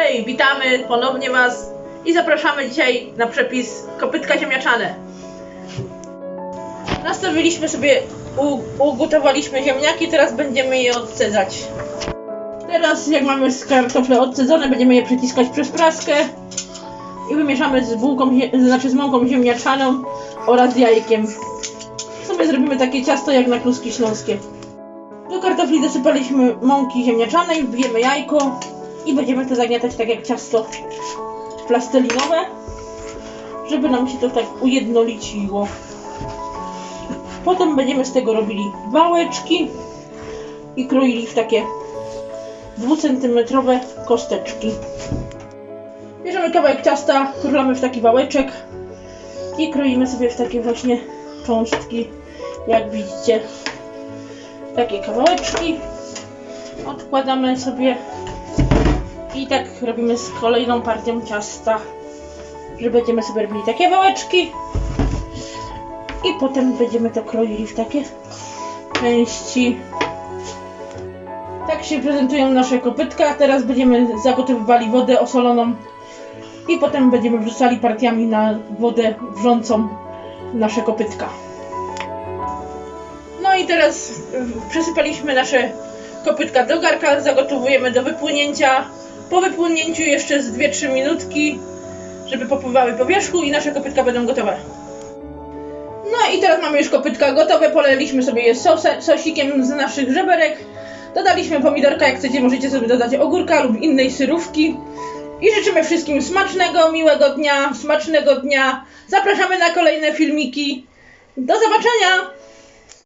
Hej, witamy ponownie Was i zapraszamy dzisiaj na przepis kopytka ziemniaczane. Nastawiliśmy sobie, ugotowaliśmy ziemniaki, teraz będziemy je odcedzać. Teraz jak mamy kartofle odcedzone, będziemy je przyciskać przez praskę i wymieszamy z bułką, znaczy z mąką ziemniaczaną oraz jajkiem. Sobie zrobimy takie ciasto jak na kluski śląskie. Do kartofli dosypaliśmy mąki ziemniaczanej, wbijemy jajko i będziemy to zagniatać tak jak ciasto plastelinowe, żeby nam się to tak ujednoliciło. Potem będziemy z tego robili wałeczki i kroili w takie dwucentymetrowe kosteczki. Bierzemy kawałek ciasta, królamy w taki wałeczek i kroimy sobie w takie właśnie cząstki, jak widzicie. Takie kawałeczki odkładamy sobie i tak robimy z kolejną partią ciasta, że będziemy sobie robili takie wałeczki i potem będziemy to kroili w takie części. Tak się prezentują nasze kopytka. Teraz będziemy zagotowywali wodę osoloną i potem będziemy wrzucali partiami na wodę wrzącą nasze kopytka. No i teraz y, przesypaliśmy nasze kopytka do garka, zagotowujemy do wypłynięcia. Po wypłynięciu jeszcze z 2-3 minutki, żeby popływały po wierzchu i nasze kopytka będą gotowe. No i teraz mamy już kopytka gotowe, poleliśmy sobie je sosem, sosikiem z naszych żeberek. Dodaliśmy pomidorka, jak chcecie możecie sobie dodać ogórka lub innej syrówki. I życzymy wszystkim smacznego, miłego dnia, smacznego dnia. Zapraszamy na kolejne filmiki. Do zobaczenia!